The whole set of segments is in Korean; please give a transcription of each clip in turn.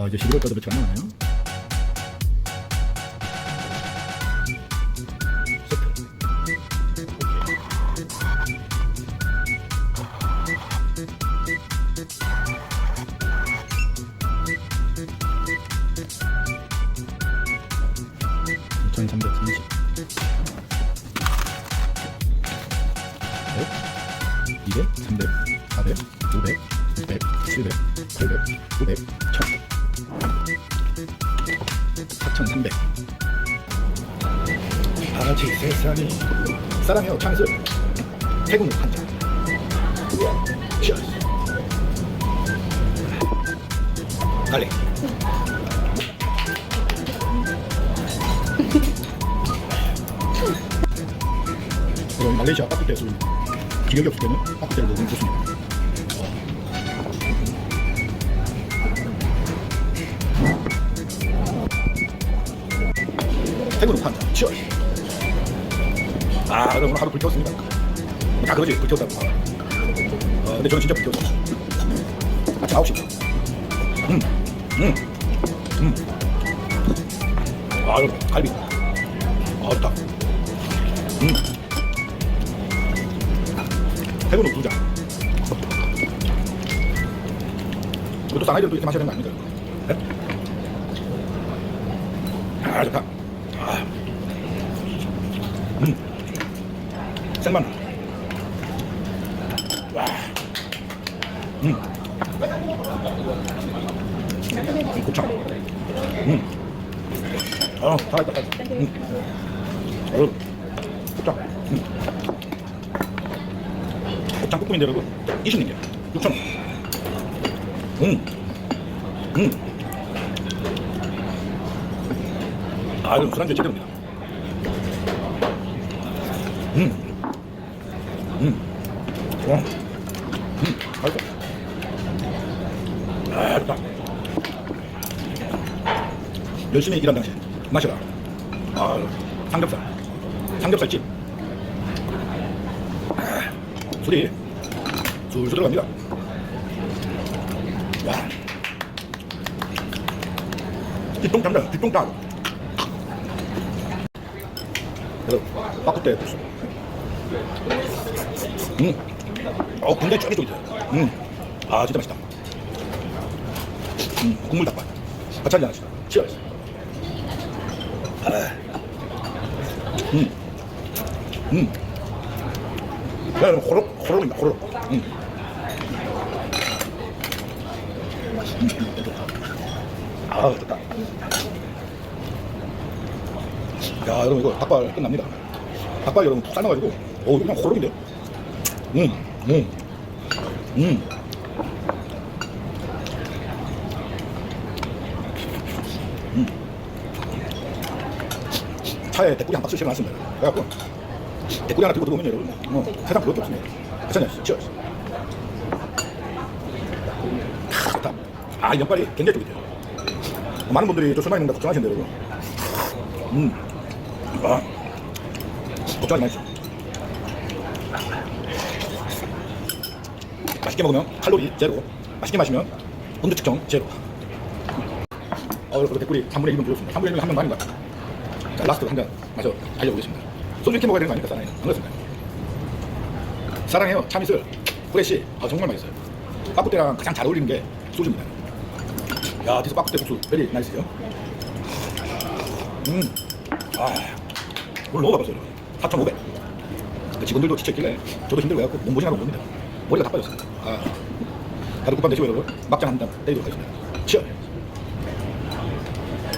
아, 이제 11월까지 며칠 안 남았나요? 세트. 오케이. 2330. 네. 200, 300, 400, 500, 600, 700, 800, 900, 1000. 4300. 아지 세상이 사랑해요 찬스 태국 한 잔. 치얼스. 갈래. 그럼 말레이시아 술 기력이 없을 때는 빠꾸때를 먹으면 좋습니다. 태국은 판다. 치얼. 아, 여러분 하루 불태웠습니다. 다 그러지, 불태웠다고. 어, 근데 저는 진짜 불태웠어. 아침 9시. 음, 음, 음. 아, 여러분, 갈비. 아, 좋다. 음. 태국은 두 잔. 이것도 쌍아이들도 이렇게 마셔야 되는 거 아닙니까? 네? 아, 좋다. 아. 음. 생마늘. 와. 음. 음, 곱창. 음. 어, 살아있다, 살아있다. 음. 어, 곱창. 음. 곱창 볶음인데, 여러분. 20년. 6,000원. 음. 음. 아, 이건 술안주 제대로입니다. 음. 음. 와. 음. 맛있어. 아, 좋다. 열심히 일한 당신 마셔라. 아, 삼겹살. 삼겹살집. 아, 술이 술술 들어갑니다. 와. 뒷동 담다, 뒷동 따. 빠꾸때 국수. 음. 어, 군대 쫄깃쫄깃해. 음. 아, 진짜 맛있다. 음, 국물 닭발. 한잔 하시다. 치얼스. 아. 음. 음. 야, 이거 호록, 호록입니다, 호록. 음. 아, 좋다. 야, 여러분, 이거 닭발 끝납니다. 닭발 여러분 푹 삶아가지고, 오, 그냥 호록인데요? 음, 음, 음. 음. 차에 대꾸리 한 박스 실어놨습니다. 그래갖고, 대꾸리 하나 들고 들어오면 여러분, 어, 세상 그것도 없습니다. 괜찮아요. 치얼스. 크, 좋다. 아, 이 면발이 굉장히 쫄깃해요. 많은 분들이 저술 많이 먹는다 걱정하시는데, 여러분. 음. 아. 걱정하지 마십시오. 맛있게 먹으면 칼로리 제로. 맛있게 마시면 온도 측정 제로. 어, 그리고 댓글이 3분의 1은 부족습니다. 3분의 1은 한명 반인가? 자, 라스트 한잔 마셔 알려보겠습니다. 소주 이렇게 먹어야 되는 거 아닙니까, 사랑해? 안 그렇습니까? 사랑해요. 참이슬. 프레쉬. 아, 정말 맛있어요. 빠꾸때랑 가장 잘 어울리는 게 소주입니다. 야, 디스 빠꾸때 국수. 베리 나이스요. 음. 아, 오늘 너무 바빴어요. 4,500. 그 직원들도 지쳤길래 저도 힘들고 해갖고 몸보신하고 옵니다. 머리가 다 빠졌습니다. 아, 다들 국밥 드시고 여러분 막장 한잔 때리도록 하겠습니다. 치열.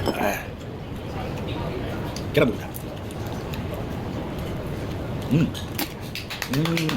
아, 계란입니다. 음, 음,